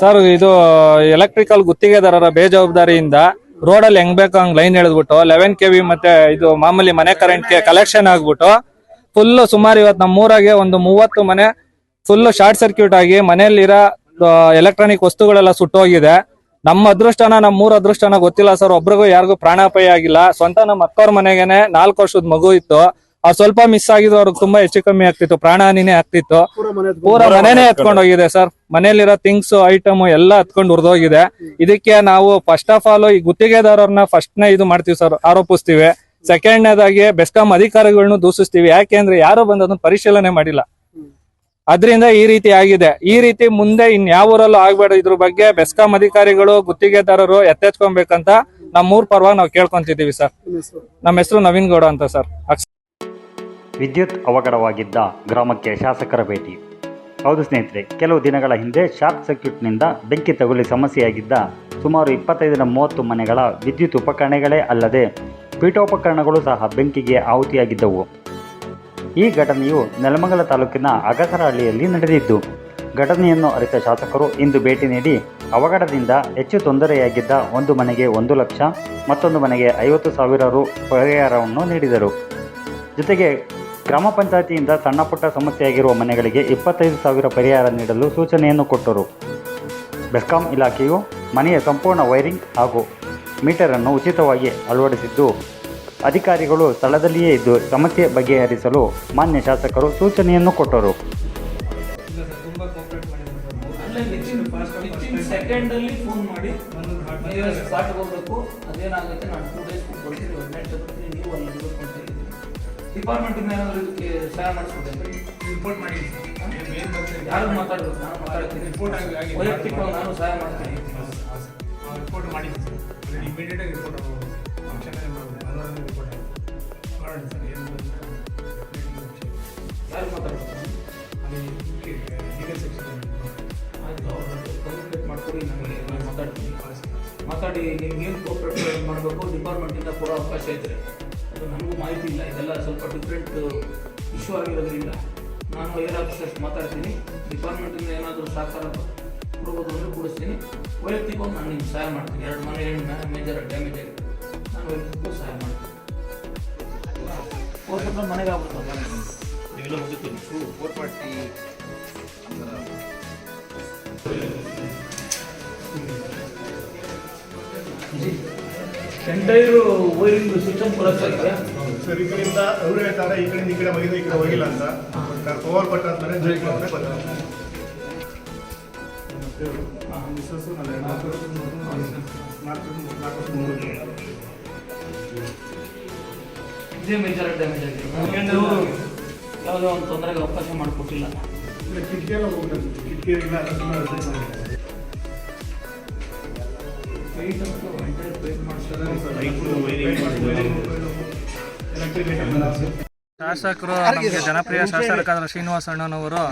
Sir, ಇದು electrical ಗುತ್ತಿಗೆದಾರರ ಬೇಜವಾಬ್ದಾರಿಯಿಂದ ರೋಡ್ ಅಲ್ಲಿ ಹೆಂಗ್ ಬೇಕೋ ಹಂಗ್ ಲೈನ್ ಎಳೆದ್ಬಿಟ್ಟು ಲೆವೆನ್ ಕೆ ವಿ ಮತ್ತೆ ಇದು ಮಾಮೂಲಿ ಮನೆ ಕರೆಂಟ್ಗೆ ಕಲೆಕ್ಷನ್ ಆಗ್ಬಿಟ್ಟು ಫುಲ್ ಸುಮಾರು ಇವತ್ತು ನಮ್ಮ ಊರಾಗೆ ಒಂದು ಮೂವತ್ತು ಮನೆ ಫುಲ್ ಶಾರ್ಟ್ ಸರ್ಕ್ಯೂಟ್ ಆಗಿ ಮನೆಯಲ್ಲಿರೋ ಎಲೆಕ್ಟ್ರಾನಿಕ್ ವಸ್ತುಗಳೆಲ್ಲ ಸುಟ್ಟೋಗಿದೆ. ನಮ್ಮ ಅದೃಷ್ಟನ ನಮ್ಮ ಊರ ಅದೃಷ್ಟನ ಗೊತ್ತಿಲ್ಲ ಸರ್. ಒಬ್ರಿಗೂ ಯಾರಿಗೂ ಪ್ರಾಣಾಪಾಯ ಆಗಿಲ್ಲ. ಸ್ವಂತ ನಮ್ಮ ಅಕ್ಕವ್ರ ಮನೆಗೇನೆ ನಾಲ್ಕು ವರ್ಷದ ಮಗು ಇತ್ತು. ಅವ್ರು ಸ್ವಲ್ಪ ಮಿಸ್ ಆಗಿದ್ರು ಅವ್ರಿಗೆ ತುಂಬಾ ಹೆಚ್ಚು ಕಮ್ಮಿ ಆಗ್ತಿತ್ತು. ಪ್ರಾಣಹಾನಿನೇ ಆಗ್ತಿತ್ತು. ಪೂರ ಮನೆನೇ ಎತ್ಕೊಂಡು ಹೋಗಿದೆ ಸರ್. ಮನೇಲಿರೋ ಥಿಂಗ್ಸ್ ಐಟಮ್ ಎಲ್ಲ ಹತ್ಕೊಂಡು ಉರ್ದೋಗಿದೆ. ಇದಕ್ಕೆ ನಾವು ಫಸ್ಟ್ ಆಫ್ ಆಲ್ ಈ ಗುತ್ತಿಗೆದಾರರನ್ನ ಫಸ್ಟ್ ನೇ ಇದು ಮಾಡ್ತೀವಿ ಸರ್ ಆರೋಪಿಸ್ತೀವಿ. ಸೆಕೆಂಡ್ನೇದಾಗಿ ಬೆಸ್ಕಾಂ ಅಧಿಕಾರಿಗಳನ್ನು ದೂಷಿಸ್ತೀವಿ. ಯಾಕೆಂದ್ರೆ ಯಾರು ಬಂದು ಅದನ್ನ ಪರಿಶೀಲನೆ ಮಾಡಿಲ್ಲ. ಅದರಿಂದ ಈ ರೀತಿ ಆಗಿದೆ. ಈ ರೀತಿ ಮುಂದೆ ಇನ್ ಯಾವ ಊರಲ್ಲೂ ಆಗ್ಬೇಡ. ಇದ್ರ ಬಗ್ಗೆ ಬೆಸ್ಕಾಂ ಅಧಿಕಾರಿಗಳು ಗುತ್ತಿಗೆದಾರರು ಎತ್ತೆಚ್ಕೊಬೇಕಂತ ನಮ್ಮೂರ್ ಪರವಾಗಿ ನಾವು ಕೇಳ್ಕೊಂತಿದೀವಿ ಸರ್. ನಮ್ಮ ಹೆಸರು? ನವೀನ್ ಗೌಡ ಅಂತ ಸರ್. ವಿದ್ಯುತ್ ಅವಘಡವಾಗಿದ್ದ ಗ್ರಾಮಕ್ಕೆ ಶಾಸಕರ ಭೇಟಿ. ಹೌದು ಸ್ನೇಹಿತರೆ, ಕೆಲವು ದಿನಗಳ ಹಿಂದೆ ಶಾರ್ಟ್ ಸರ್ಕ್ಯೂಟ್ನಿಂದ ಬೆಂಕಿ ತಗುಲಿ ಸಮಸ್ಯೆಯಾಗಿದ್ದ ಸುಮಾರು ಇಪ್ಪತ್ತೈದರ ಮೂವತ್ತು ಮನೆಗಳ ವಿದ್ಯುತ್ ಉಪಕರಣಗಳೇ ಅಲ್ಲದೆ ಪೀಠೋಪಕರಣಗಳು ಸಹ ಬೆಂಕಿಗೆ ಆಹುತಿಯಾಗಿದ್ದವು. ಈ ಘಟನೆಯು ನೆಲಮಂಗಲ ತಾಲೂಕಿನ ಅಗಸರಹಳ್ಳಿಯಲ್ಲಿ ನಡೆದಿದ್ದು, ಘಟನೆಯನ್ನು ಅರಿತ ಶಾಸಕರು ಇಂದು ಭೇಟಿ ನೀಡಿ ಅವಘಡದಿಂದ ಹೆಚ್ಚು ತೊಂದರೆಯಾಗಿದ್ದ ಒಂದು ಮನೆಗೆ ಒಂದು ಲಕ್ಷ, ಮತ್ತೊಂದು ಮನೆಗೆ ಐವತ್ತು ಸಾವಿರ ರು ಪರಿಹಾರವನ್ನು ನೀಡಿದರು. ಜೊತೆಗೆ ಗ್ರಾಮ ಪಂಚಾಯತಿಯಿಂದ ಸಣ್ಣ ಪುಟ್ಟ ಸಮಸ್ಯೆಯಾಗಿರುವ ಮನೆಗಳಿಗೆ ಇಪ್ಪತ್ತೈದು ಸಾವಿರ ಪರಿಹಾರ ನೀಡಲು ಸೂಚನೆಯನ್ನು ಕೊಟ್ಟರು. ಬೆಸ್ಕಾಂ ಇಲಾಖೆಯು ಮನೆಯ ಸಂಪೂರ್ಣ ವೈರಿಂಗ್ ಹಾಗೂ ಮೀಟರನ್ನು ಉಚಿತವಾಗಿ ಅಳವಡಿಸಿದ್ದು ಅಧಿಕಾರಿಗಳು ಸ್ಥಳದಲ್ಲಿಯೇ ಇದ್ದು ಸಮಸ್ಯೆ ಬಗೆಹರಿಸಲು ಮಾನ್ಯ ಶಾಸಕರು ಸೂಚನೆಯನ್ನು ಕೊಟ್ಟರು. ಸೆಕೆಂಡ್ ಫೋನ್ ಮಾಡಿ ಸ್ಪಾಟ್ ಹೋಗ್ಬೇಕು ಅದೇನಾಗುತ್ತೆ ನಾನು ಟೂ ಡೇಸ್ ಬರ್ತೀನಿ ಹದಿನೆಂಟು ನೀವು ಅಲ್ಲಿ ಇರ್ಬೇಕು ಇಂದ ಡಿಪಾರ್ಟ್ಮೆಂಟ್ ಏನಾದ್ರು ಸಹಾಯ ಮಾಡಿಸ್ಕೊಡ್ತೀನಿ ರಿಪೋರ್ಟ್ ಮಾಡಿ ಯಾರು ಮಾತಾಡ್ಬೇಕು ನಾನು ಮಾತಾಡ್ತೀನಿ. ರಿಪೋರ್ಟ್ ಆಗಿ. ವೈಯಕ್ತಿಕವಾಗಿ ನಾನು ಸಹಾಯ ಮಾಡ್ತೀನಿ. ರಿಪೋರ್ಟ್ ಮಾಡಿ ಇಮಿಡಿಯೇಟ್ ಆಗಿ ರಿಪೋರ್ಟ್ ಫಂಕ್ಷನ್ ರಿಪೋರ್ಟ್ ಸರ್ ಏನು ಯಾರು ಮಾತಾಡ್ಬೇಕು ಅಲ್ಲಿ ಲೀಗಲ್ ಸೆಕ್ಷನ್ ಆಯ್ತು ಕಮ್ಯುನಿಕೇಟ್ ಮಾಡ್ಕೊಡಿ ನನಗೆ ನಾನು ಮಾತಾಡ್ತೀನಿ. ಮಾತಾಡಿ ನಿಮ್ಗೆ ಏನು ಕೋಪರೇಟ್ ಮಾಡಬೇಕು ಡಿಪಾರ್ಟ್ಮೆಂಟಿಂದ ಕೊಡೋ ಅವಕಾಶ ಇದ್ದರೆ ನನಗೂ ಮಾಹಿತಿ ಇಲ್ಲ. ಇದೆಲ್ಲ ಸ್ವಲ್ಪ ಡಿಫ್ರೆಂಟ್ ಇಶ್ಯೂ ಆಗಿರೋದ್ರಿಂದ ನಾನು ಏರ್ ಆಫೀಸರ್ಸ್ ಮಾತಾಡ್ತೀನಿ. ಡಿಪಾರ್ಟ್ಮೆಂಟಿಂದ ಏನಾದರೂ ಸಹಕಾರ ಕೊಡ್ಬೋದು ಅಂದರೆ ಕೊಡಿಸ್ತೀನಿ. ವೈಯಕ್ತಿಕವಾಗಿ ನಾನು ನಿಮ್ಗೆ ಸಹಾಯ ಮಾಡ್ತೀನಿ. ಎರಡು ಮನೆ ಏನು ಮೇಜರ್ ಡ್ಯಾಮೇಜ್ ಆಗಿದೆ. ನಾನು ವೈಯಕ್ತಿಕವಾಗಿ ಸಹಾಯ ಮಾಡ್ತೀನಿ. ಮನೆಗೆ ನೀವೆಲ್ಲ ಹೋಗಿರ್ತೀನಿ four forty entire wiring system collapse ಆಗಿದೆ ಸರ್ ಈ ಕಡೆಯಿಂದ ಅವರು ಹೇಳ್ತಾರೆ ಈ ಕಡೆಯಿಂದ ಈ ಕಡೆ ಹೋಗಿದೆ ಈ ಕಡೆ ಹೋಗಿಲ್ಲ ಅಂತ. ಪವರ್ ಕೊಟ್ಟಾದ್ಮೇಲೆ ಜೈ ಕೊಟ್ಟರೆ ಬರ್ತಾರೆ ಮಿಸ್ಸಸ್ಸು ನನ್ನ ಹೆಣ್ಮಕ್ಳು ನಾಲ್ಕು ನಾಲ್ಕು ಮೂರು ಇದೇ ಮೇಜರ್ ಡ್ಯಾಮೇಜ್ ಆಗಿದೆ ಯಾವುದೋ ಒಂದು ತೊಂದರೆಗೆ ಅವಕಾಶ ಮಾಡಿಕೊಟ್ಟಿಲ್ಲ. ಇಲ್ಲ ಕಿಟಕಿ ಎಲ್ಲ ಹೋಗ್ಬೇಕು ಕಿಟಕಿ ಇಲ್ಲ ಶಾಸಕರು, ನಮಗೆ ಜನಪ್ರಿಯ ಶಾಸಕರಾದ ಶ್ರೀನಿವಾಸ ಅಣ್ಣನವರು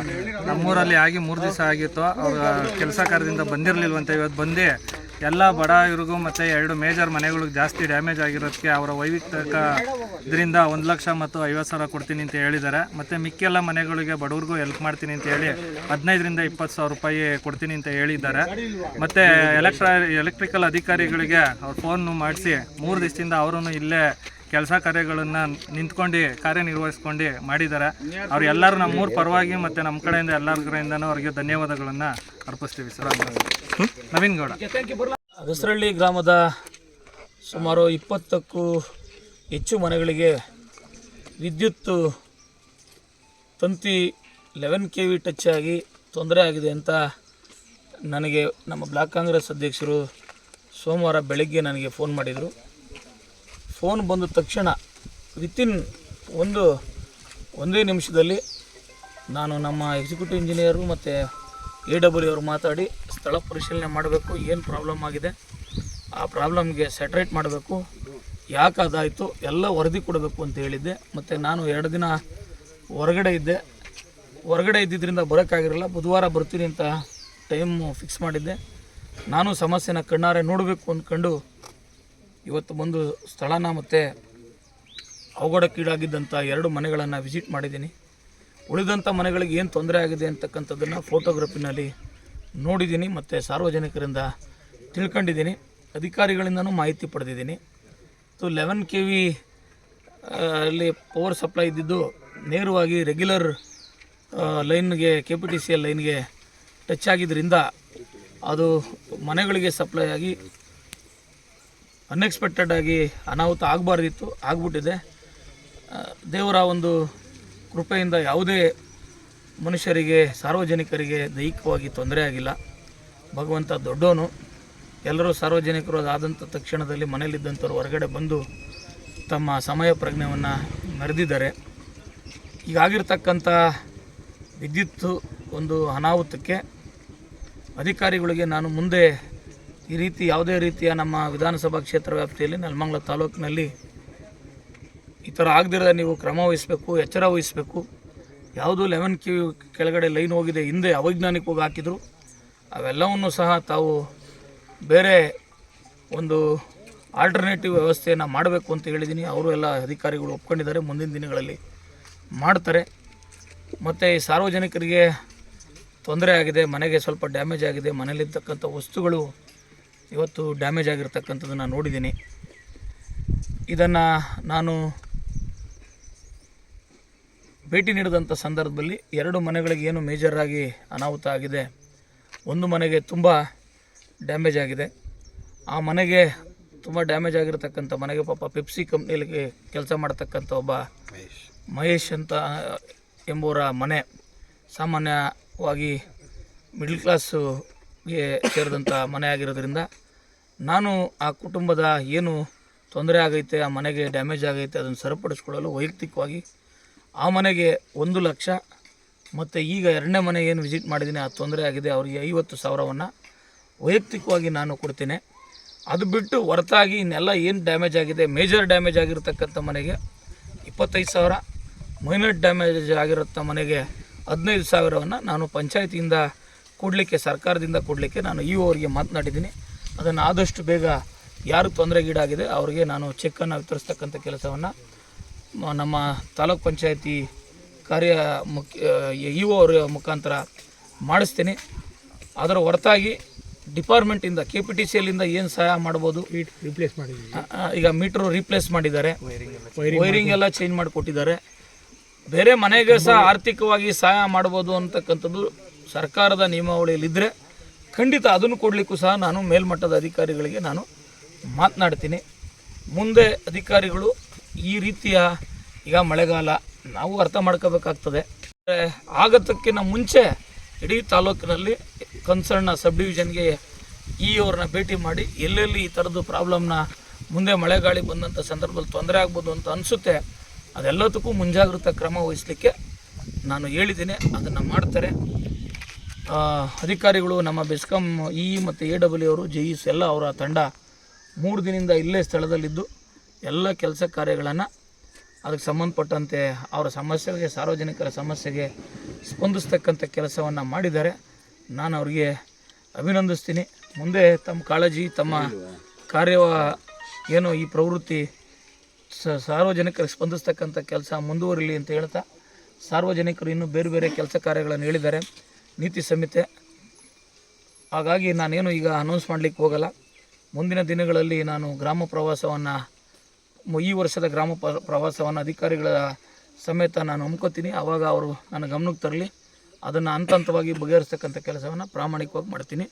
ನಮ್ಮೂರಲ್ಲಿ ಆಗಿ ಮೂರು ದಿವಸ ಆಗಿತ್ತು. ಅವರ ಕೆಲಸ ಕಾರ್ಯದಿಂದ ಬಂದಿರಲಿಲ್ವಂತೆ. ಇವತ್ತು ಬಂದು ಎಲ್ಲ ಬಡ ಇವ್ರಿಗೂ ಮತ್ತು ಎರಡು ಮೇಜರ್ ಮನೆಗಳಿಗೆ ಜಾಸ್ತಿ ಡ್ಯಾಮೇಜ್ ಆಗಿರೋದಕ್ಕೆ ಅವರ ವೈಯಕ್ತಿಕ ಇದರಿಂದ ಒಂದು ಲಕ್ಷ ಮತ್ತು ಐವತ್ತು ಸಾವಿರ ಕೊಡ್ತೀನಿ ಅಂತ ಹೇಳಿದ್ದಾರೆ. ಮತ್ತು ಮಿಕ್ಕೆಲ್ಲ ಮನೆಗಳಿಗೆ ಬಡವ್ರಿಗೂ ಹೆಲ್ಪ್ ಮಾಡ್ತೀನಿ ಅಂತ ಹೇಳಿ ಹದಿನೈದರಿಂದ ಇಪ್ಪತ್ತು ಸಾವಿರ ರೂಪಾಯಿ ಕೊಡ್ತೀನಿ ಅಂತ ಹೇಳಿದ್ದಾರೆ. ಮತ್ತು ಎಲೆಕ್ಟ್ರಾ ಎಲೆಕ್ಟ್ರಿಕಲ್ ಅಧಿಕಾರಿಗಳಿಗೆ ಅವ್ರು ಫೋನ್ ಮಾಡಿಸಿ ಮೂರು ದಿವಸದಿಂದ ಅವರು ಇಲ್ಲೇ ಕೆಲಸ ಕಾರ್ಯಗಳನ್ನು ನಿಂತ್ಕೊಂಡು ಕಾರ್ಯನಿರ್ವಹಿಸ್ಕೊಂಡು ಮಾಡಿದ್ದಾರೆ. ಅವ್ರು ಎಲ್ಲರೂ ನಮ್ಮೂರ ಪರವಾಗಿ ಮತ್ತು ನಮ್ಮ ಕಡೆಯಿಂದ ಎಲ್ಲರ ಕಡೆಯಿಂದನೂ ಅವರಿಗೆ ಧನ್ಯವಾದಗಳನ್ನು ಅರ್ಪಿಸ್ತೀವಿ ಸರ್. ನವೀನ್ ಗೌಡ. ಹಸರಳ್ಳಿ ಗ್ರಾಮದ ಸುಮಾರು ಇಪ್ಪತ್ತಕ್ಕೂ ಹೆಚ್ಚು ಮನೆಗಳಿಗೆ ವಿದ್ಯುತ್ ತಂತಿ ಲೆವೆನ್ ಕೆ ವಿ ಟಚ್ ಆಗಿ ತೊಂದರೆ ಆಗಿದೆ ಅಂತ ನನಗೆ ನಮ್ಮ ಬ್ಲಾಕ್ ಕಾಂಗ್ರೆಸ್ ಅಧ್ಯಕ್ಷರು ಸೋಮವಾರ ಬೆಳಗ್ಗೆ ನನಗೆ ಫೋನ್ ಮಾಡಿದರು. ಫೋನ್ ಬಂದ ತಕ್ಷಣ ವಿತಿನ್ ಒಂದು, ಒಂದೇ ನಿಮಿಷದಲ್ಲಿ ನಾನು ನಮ್ಮ ಎಕ್ಸಿಕ್ಯೂಟಿವ್ ಇಂಜಿನಿಯರು ಮತ್ತು ಎ ಡಬ್ಲ್ಯೂ ಅವರು ಮಾತಾಡಿ ಸ್ಥಳ ಪರಿಶೀಲನೆ ಮಾಡಬೇಕು, ಏನು ಪ್ರಾಬ್ಲಮ್ ಆಗಿದೆ, ಆ ಪ್ರಾಬ್ಲಮ್ಗೆ ಸೆಟ್ರೇಟ್ ಮಾಡಬೇಕು, ಯಾಕೆ ಅದಾಯಿತು, ಎಲ್ಲ ವರದಿ ಕೊಡಬೇಕು ಅಂತ ಹೇಳಿದ್ದೆ. ಮತ್ತು ನಾನು ಎರಡು ದಿನ ಹೊರಗಡೆ ಇದ್ದೆ. ಹೊರಗಡೆ ಇದ್ದಿದ್ದರಿಂದ ಬರೋಕ್ಕಾಗಿರಲ್ಲ, ಬುಧವಾರ ಬರ್ತೀನಿ ಅಂತ ಟೈಮು ಫಿಕ್ಸ್ ಮಾಡಿದ್ದೆ. ನಾನು ಸಮಸ್ಯೆನ ಕಣ್ಣಾರೆ ನೋಡಬೇಕು ಅಂದ್ಕೊಂಡು ಇವತ್ತು ಬಂದು ಸ್ಥಳನ ಮತ್ತು ಅವಘಡಕ್ಕೀಡಾಗಿದ್ದಂಥ ಎರಡು ಮನೆಗಳನ್ನು ವಿಸಿಟ್ ಮಾಡಿದ್ದೀನಿ. ಉಳಿದಂಥ ಮನೆಗಳಿಗೆ ಏನು ತೊಂದರೆ ಆಗಿದೆ ಅಂತಕ್ಕಂಥದ್ದನ್ನು ಫೋಟೋಗ್ರಫಿನಲ್ಲಿ ನೋಡಿದ್ದೀನಿ ಮತ್ತು ಸಾರ್ವಜನಿಕರಿಂದ ತಿಳ್ಕೊಂಡಿದ್ದೀನಿ. ಅಧಿಕಾರಿಗಳಿಂದನೂ ಮಾಹಿತಿ ಪಡೆದಿದ್ದೀನಿ. ಮತ್ತು ಲೆವೆನ್ ಕೆ ವಿ ಅಲ್ಲಿ ಪವರ್ ಸಪ್ಲೈ ಇದ್ದಿದ್ದು ನೇರವಾಗಿ ರೆಗ್ಯುಲರ್ ಲೈನ್ಗೆ K P T C L ಲೈನ್ಗೆ ಟಚ್ ಆಗಿದ್ದರಿಂದ ಅದು ಮನೆಗಳಿಗೆ ಸಪ್ಲೈ ಆಗಿ ಅನ್ಎಕ್ಸ್ಪೆಕ್ಟೆಡ್ ಆಗಿ ಅನಾಹುತ ಆಗಬಾರ್ದಿತ್ತು, ಆಗ್ಬಿಟ್ಟಿದೆ. ದೇವರ ಒಂದು ಕೃಪೆಯಿಂದ ಯಾವುದೇ ಮನುಷ್ಯರಿಗೆ, ಸಾರ್ವಜನಿಕರಿಗೆ ದೈಹಿಕವಾಗಿ ತೊಂದರೆ ಆಗಿಲ್ಲ. ಭಗವಂತ ದೊಡ್ಡವನು. ಎಲ್ಲರೂ ಸಾರ್ವಜನಿಕರು ಅದಾದಂಥ ತಕ್ಷಣದಲ್ಲಿ ಮನೆಯಲ್ಲಿದ್ದಂಥವ್ರು ಹೊರಗಡೆ ಬಂದು ತಮ್ಮ ಸಮಯ ಪ್ರಜ್ಞೆಯನ್ನು ಮೆರೆದಿದ್ದಾರೆ. ಈಗಾಗಿರ್ತಕ್ಕಂಥ ವಿದ್ಯುತ್ ಒಂದು ಅನಾಹುತಕ್ಕೆ ಅಧಿಕಾರಿಗಳಿಗೆ ನಾನು ಮುಂದೆ ಈ ರೀತಿ ಯಾವುದೇ ರೀತಿಯ ನಮ್ಮ ವಿಧಾನಸಭಾ ಕ್ಷೇತ್ರ ವ್ಯಾಪ್ತಿಯಲ್ಲಿ ನೆಲಮಂಗಲ ತಾಲೂಕಿನಲ್ಲಿ ಈ ಥರ ಆಗದಿರದ ನೀವು ಕ್ರಮ ವಹಿಸಬೇಕು, ಎಚ್ಚರ ವಹಿಸಬೇಕು. ಯಾವುದು ಲೆವೆನ್ ಕ್ಯೂ ಕೆಳಗಡೆ ಲೈನ್ ಹೋಗಿದೆ, ಹಿಂದೆ ಅವೈಜ್ಞಾನಿಕವಾಗಿ ಹಾಕಿದರು. ಅವೆಲ್ಲವನ್ನು ಸಹ ತಾವು ಬೇರೆ ಒಂದು ಆಲ್ಟರ್ನೇಟಿವ್ ವ್ಯವಸ್ಥೆಯನ್ನು ಮಾಡಬೇಕು ಅಂತ ಹೇಳಿದ್ದೀನಿ. ಅವರು ಎಲ್ಲ ಅಧಿಕಾರಿಗಳು ಒಪ್ಕೊಂಡಿದ್ದಾರೆ, ಮುಂದಿನ ದಿನಗಳಲ್ಲಿ ಮಾಡ್ತಾರೆ. ಮತ್ತು ಈ ಸಾರ್ವಜನಿಕರಿಗೆ ತೊಂದರೆ ಆಗಿದೆ, ಮನೆಗೆ ಸ್ವಲ್ಪ ಡ್ಯಾಮೇಜ್ ಆಗಿದೆ ಮನೇಲಿರ್ತಕ್ಕಂಥ ವಸ್ತುಗಳು ಇವತ್ತು ಡ್ಯಾಮೇಜ್ ಆಗಿರ್ತಕ್ಕಂಥದ್ದನ್ನು ನೋಡಿದ್ದೀನಿ. ಇದನ್ನು ನಾನು ಭೇಟಿ ನೀಡಿದಂಥ ಸಂದರ್ಭದಲ್ಲಿ ಎರಡು ಮನೆಗಳಿಗೆ ಏನು ಮೇಜರಾಗಿ ಆಗಿ ಅನಾಹುತ ಆಗಿದೆ. ಒಂದು ಮನೆಗೆ ತುಂಬ ಡ್ಯಾಮೇಜ್ ಆಗಿದೆ. ಆ ಮನೆಗೆ ತುಂಬ ಡ್ಯಾಮೇಜ್ ಆಗಿರತಕ್ಕಂಥ ಮನೆಗೆ ಪಾಪ ಪೆಪ್ಸಿ ಕಂಪ್ನಿಯಲ್ಲಿ ಕೆಲಸ ಮಾಡ್ತಕ್ಕಂಥ ಒಬ್ಬ ಮಹೇಶ್. ಅಂತ ಎಂಬುವರ ಮನೆ ಸಾಮಾನ್ಯವಾಗಿ ಮಿಡ್ಲ್ ಕ್ಲಾಸ್ಗೆ ಸೇರಿದಂಥ ಮನೆ ಆಗಿರೋದ್ರಿಂದ ನಾನು ಆ ಕುಟುಂಬದ ಏನು ತೊಂದರೆ ಆಗೈತೆ, ಆ ಮನೆಗೆ ಡ್ಯಾಮೇಜ್ ಆಗೈತೆ ಅದನ್ನು ಸರಿಪಡಿಸ್ಕೊಳ್ಳಲು ವೈಯಕ್ತಿಕವಾಗಿ ಆ ಮನೆಗೆ ಒಂದು ಲಕ್ಷ ಮತ್ತು ಈಗ ಎರಡನೇ ಮನೆ ಏನು ವಿಸಿಟ್ ಮಾಡಿದ್ದೀನಿ ಆ ತೊಂದರೆ ಆಗಿದೆ, ಅವರಿಗೆ ಐವತ್ತು ಸಾವಿರವನ್ನು ವೈಯಕ್ತಿಕವಾಗಿ ನಾನು ಕೊಡ್ತೇನೆ. ಅದು ಬಿಟ್ಟು ಹೊರತಾಗಿ ಇನ್ನೆಲ್ಲ ಏನು ಡ್ಯಾಮೇಜ್ ಆಗಿದೆ ಮೇಜರ್ ಡ್ಯಾಮೇಜ್ ಆಗಿರತಕ್ಕಂಥ ಮನೆಗೆ ಇಪ್ಪತ್ತೈದು ಸಾವಿರ ಮೈನರ್ ಡ್ಯಾಮೇಜ್ ಆಗಿರುತ್ತ ಮನೆಗೆ ಹದಿನೈದು ಸಾವಿರವನ್ನು ನಾನು ಪಂಚಾಯತಿಯಿಂದ ಕೊಡಲಿಕ್ಕೆ ಸರ್ಕಾರದಿಂದ ಕೊಡಲಿಕ್ಕೆ ನಾನು ಇ ಅವರಿಗೆ ಮಾತನಾಡಿದ್ದೀನಿ. ಅದನ್ನು ಆದಷ್ಟು ಬೇಗ ಯಾರು ತೊಂದರೆಗೀಡಾಗಿದೆ ಅವರಿಗೆ ನಾನು ಚೆಕ್ಕನ್ನು ವಿತರಿಸ್ತಕ್ಕಂಥ ಕೆಲಸವನ್ನು ನಮ್ಮ ತಾಲೂಕ್ ಪಂಚಾಯತಿ ಕಾರ್ಯ ಮುಖ್ಯ ಇ ಅವರ ಮುಖಾಂತರ ಮಾಡಿಸ್ತೀನಿ. ಅದರ ಹೊರತಾಗಿ ಡಿಪಾರ್ಟ್ಮೆಂಟಿಂದ ಕೆ ಪಿ ಟಿ ಸಿ ಎಲ್ಲಿಂದ ಏನು ಸಹಾಯ ಮಾಡ್ಬೋದು? ರಿಪ್ಲೇಸ್ ಆ, ಈಗ ಮೀಟ್ರು ರೀಪ್ಲೇಸ್ ಮಾಡಿದ್ದಾರೆ. ವೈರಿಂಗ್ ಎಲ್ಲ ಚೇಂಜ್ ಮಾಡಿಕೊಟ್ಟಿದ್ದಾರೆ. ಬೇರೆ ಮನೆಗೆ ಸಹ ಆರ್ಥಿಕವಾಗಿ ಸಹಾಯ ಮಾಡ್ಬೋದು ಅಂತಕ್ಕಂಥದ್ದು ಸರ್ಕಾರದ ನಿಯಮಾವಳಿಯಲ್ಲಿದ್ದರೆ ಖಂಡಿತ ಅದನ್ನು ಕೊಡಲಿಕ್ಕೂ ಸಹ ನಾನು ಮೇಲ್ಮಟ್ಟದ ಅಧಿಕಾರಿಗಳಿಗೆ ನಾನು ಮಾತನಾಡ್ತೀನಿ. ಮುಂದೆ ಅಧಿಕಾರಿಗಳು ಈ ರೀತಿಯ ಈಗ ಮಳೆಗಾಲ ನಾವು ಅರ್ಥ ಮಾಡ್ಕೋಬೇಕಾಗ್ತದೆ. ಆಗತಕ್ಕಿಂತ ಮುಂಚೆ ಇಡೀ ತಾಲೂಕಿನಲ್ಲಿ ಕನ್ಸರ್ನ್ನ ಸಬ್ ಡಿವಿಷನ್ಗೆ ಇ ಅವ್ರನ್ನ ಭೇಟಿ ಮಾಡಿ ಎಲ್ಲೆಲ್ಲಿ ಈ ಥರದ್ದು ಪ್ರಾಬ್ಲಮ್ನ ಮುಂದೆ ಮಳೆಗಾಳಿ ಬಂದಂಥ ಸಂದರ್ಭದಲ್ಲಿ ತೊಂದರೆ ಆಗ್ಬೋದು ಅಂತ ಅನಿಸುತ್ತೆ, ಅದೆಲ್ಲದಕ್ಕೂ ಮುಂಜಾಗ್ರತಾ ಕ್ರಮ ವಹಿಸಲಿಕ್ಕೆ ನಾನು ಹೇಳಿದ್ದೀನಿ, ಅದನ್ನು ಮಾಡ್ತಾರೆ. ಅಧಿಕಾರಿಗಳು ನಮ್ಮ ಬೆಸ್ಕಾಂ ಇ ಮತ್ತು ಎ ಡಬ್ಲ್ಯೂ ಅವರು, ಜೆ ಇಸ್ ಎಲ್ಲ ಅವರ ತಂಡ ಮೂರು ದಿನದಿಂದ ಇಲ್ಲೇ ಸ್ಥಳದಲ್ಲಿದ್ದು ಎಲ್ಲ ಕೆಲಸ ಕಾರ್ಯಗಳನ್ನು ಅದಕ್ಕೆ ಸಂಬಂಧಪಟ್ಟಂತೆ ಅವರ ಸಮಸ್ಯೆಗೆ ಸಾರ್ವಜನಿಕರ ಸಮಸ್ಯೆಗೆ ಸ್ಪಂದಿಸ್ತಕ್ಕಂಥ ಕೆಲಸವನ್ನು ಮಾಡಿದ್ದಾರೆ. ನಾನು ಅವರಿಗೆ ಅಭಿನಂದಿಸ್ತೀನಿ. ಮುಂದೆ ತಮ್ಮ ಕಾಳಜಿ, ತಮ್ಮ ಕಾರ್ಯ ಏನು ಈ ಪ್ರವೃತ್ತಿ ಸಾರ್ವಜನಿಕರಿಗೆ ಸ್ಪಂದಿಸ್ತಕ್ಕಂಥ ಕೆಲಸ ಮುಂದುವರಿಲಿ ಅಂತ ಹೇಳ್ತಾ, ಸಾರ್ವಜನಿಕರು ಇನ್ನೂ ಬೇರೆ ಬೇರೆ ಕೆಲಸ ಕಾರ್ಯಗಳನ್ನು ಹೇಳಿದ್ದಾರೆ. ನೀತಿ ಸಂಹಿತೆ. ಹಾಗಾಗಿ ನಾನೇನು ಈಗ ಅನೌನ್ಸ್ ಮಾಡಲಿಕ್ಕೆ ಹೋಗಲ್ಲ. ಮುಂದಿನ ದಿನಗಳಲ್ಲಿ ನಾನು ಗ್ರಾಮ ಪ್ರವಾಸವನ್ನು, ಈ ವರ್ಷದ ಗ್ರಾಮ ಪ್ರವಾಸವನ್ನು ಅಧಿಕಾರಿಗಳ ಸಮೇತ ನಾನು ಹಮ್ಕೋತೀನಿ. ಆವಾಗ ಅವರು ನನ್ನ ಗಮನಕ್ಕೆ ತರಲಿ. ಅದನ್ನು ಹಂತ ಹಂತವಾಗಿ ಬಗೆಹರಿಸ್ತಕ್ಕಂಥ ಕೆಲಸವನ್ನು ಪ್ರಾಮಾಣಿಕವಾಗಿ ಮಾಡ್ತೀನಿ.